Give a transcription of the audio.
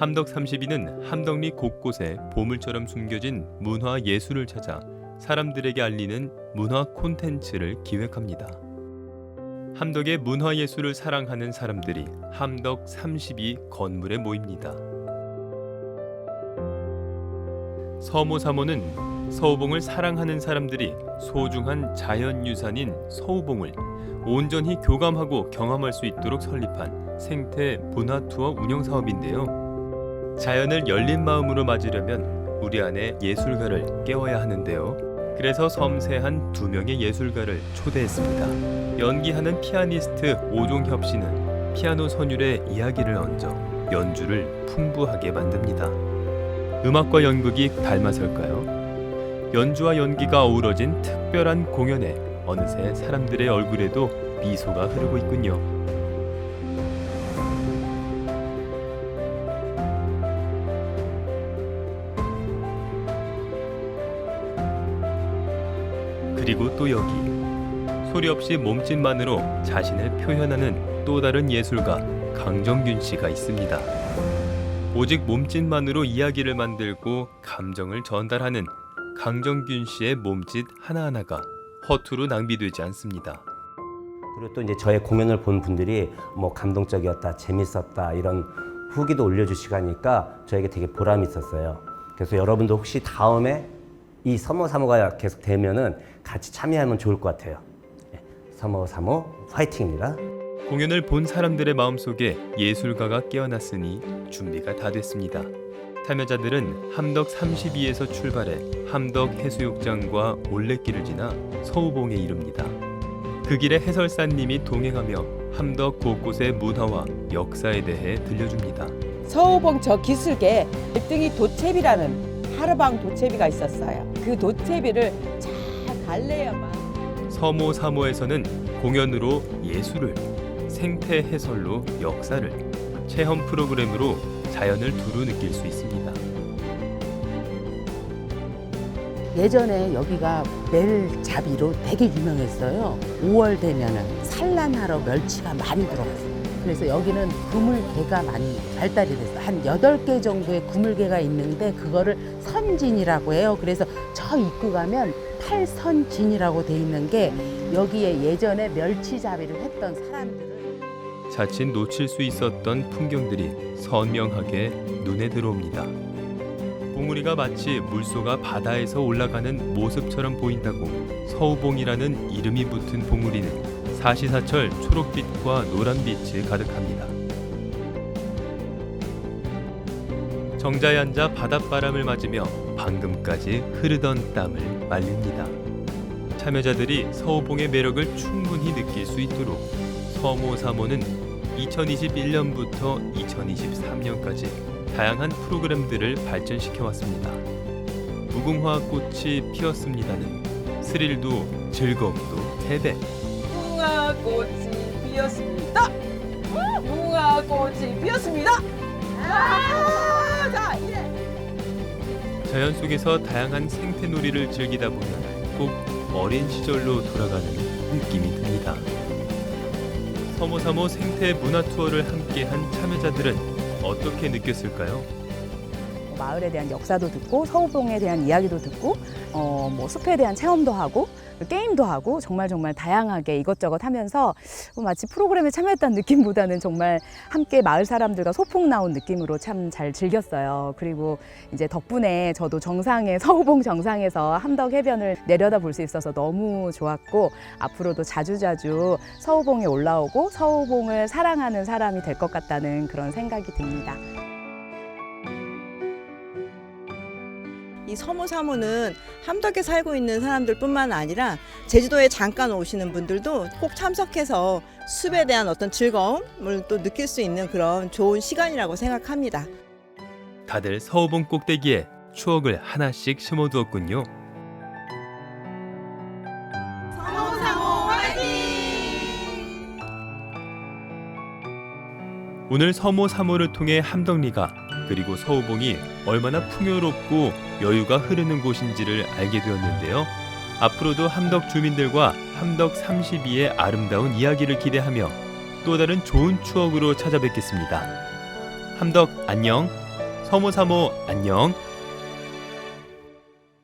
함덕 32는 함덕리 곳곳에 보물처럼 숨겨진 문화 예술을 찾아 사람들에게 알리는 문화 콘텐츠를 기획합니다. 함덕의 문화 예술을 사랑하는 사람들이 함덕 32 건물에 모입니다. 서모 사모는 서우봉을 사랑하는 사람들이 소중한 자연유산인 서우봉을 온전히 교감하고 경험할 수 있도록 설립한 생태 문화 투어 운영 사업인데요. 자연을 열린 마음으로 맞으려면 우리 안에 예술가를 깨워야 하는데요. 그래서 섬세한 두 명의 예술가를 초대했습니다. 연기하는 피아니스트 오종협 씨는 피아노 선율에 이야기를 얹어 연주를 풍부하게 만듭니다. 음악과 연극이 닮아설까요? 연주와 연기가 어우러진 특별한 공연에 어느새 사람들의 얼굴에도 미소가 흐르고 있군요. 그리고 또 여기 소리 없이 몸짓만으로 자신을 표현하는 또 다른 예술가 강정균 씨가 있습니다. 오직 몸짓만으로 이야기를 만들고 감정을 전달하는 강정균 씨의 몸짓 하나하나가 허투루 낭비되지 않습니다. 그리고 또 이제 저의 공연을 본 분들이 뭐 감동적이었다, 재밌었다 이런 후기도 올려주시니까 저에게 되게 보람이 있었어요. 그래서 여러분도 혹시 다음에 이 서모 사모가 계속 되면은 같이 참여하면 좋을 것 같아요. 네, 서모 사모 화이팅입니다. 공연을 본 사람들의 마음속에 예술가가 깨어났으니 준비가 다 됐습니다. 참여자들은 함덕 32에서 출발해 함덕 해수욕장과 올레길을 지나 서우봉에 이릅니다. 그 길에 해설사님이 동행하며 함덕 곳곳의 문화와 역사에 대해 들려줍니다. 서우봉 저 기슭에 일등이 도채비라는 하르방 도채비가 있었어요. 그 도채비를 잘 달래야만 서모 사모에서는 공연으로 예술을, 생태 해설로 역사를, 체험 프로그램으로 자연을 두루 느낄 수 있습니다. 예전에 여기가 멜잡이로 되게 유명했어요. 5월 되면은 산란하러 멸치가 많이 들어갔어요. 그래서 여기는 그물개가 많이 발달이 됐어요. 한 8개 정도의 그물개가 있는데 그거를 선진이라고 해요. 그래서 저 입구 가면 팔선진이라고 돼 있는 게 여기에 예전에 멸치잡이를 했던 사람들을 자칫 놓칠 수 있었던 풍경들이 선명하게 눈에 들어옵니다. 봉우리가 마치 물소가 바다에서 올라가는 모습처럼 보인다고 서우봉이라는 이름이 붙은 봉우리는 사시사철 초록빛 과 노란 빛이 가득합니다. 정자에 앉아 바닷바람을 맞으며 방금까지 흐르던 땀을 말립니다. 참여자들이 서우봉의 매력을 충분히 느낄 수 있도록 서모 사모는 2021년부터 2023년까지 다양한 프로그램들을 발전시켜 왔습니다. 무궁화 꽃이 피었습니다는 스릴도 즐거움도 3배. 무궁화 꽃이 피었습니다. 무궁화 꽃이 피었습니다. 아, 자 이제 자연 속에서 다양한 생태놀이를 즐기다 보면 꼭 어린 시절로 돌아가는 느낌이 듭니다. 서모사모 생태 문화 투어를 함께한 참여자들은 어떻게 느꼈을까요? 마을에 대한 역사도 듣고 서우봉에 대한 이야기도 듣고 어, 뭐 숲에 대한 체험도 하고 게임도 하고 정말 정말 다양하게 이것저것 하면서 뭐 마치 프로그램에 참여했다는 느낌보다는 정말 함께 마을 사람들과 소풍 나온 느낌으로 참 잘 즐겼어요. 그리고 이제 덕분에 저도 정상에 서우봉 정상에서 함덕 해변을 내려다 볼 수 있어서 너무 좋았고 앞으로도 자주자주 서우봉에 올라오고 서우봉을 사랑하는 사람이 될 것 같다는 그런 생각이 듭니다. 이 서모사모는 함덕에 살고 있는 사람들뿐만 아니라 제주도에 잠깐 오시는 분들도 꼭 참석해서 숲에 대한 어떤 즐거움을 또 느낄 수 있는 그런 좋은 시간이라고 생각합니다. 다들 서우봉 꼭대기에 추억을 하나씩 심어두었군요. 오늘 서모 3호를 통해 함덕리가 그리고 서우봉이 얼마나 풍요롭고 여유가 흐르는 곳인지를 알게 되었는데요. 앞으로도 함덕 주민들과 함덕 32의 아름다운 이야기를 기대하며 또 다른 좋은 추억으로 찾아뵙겠습니다. 함덕 안녕. 서모사모 안녕.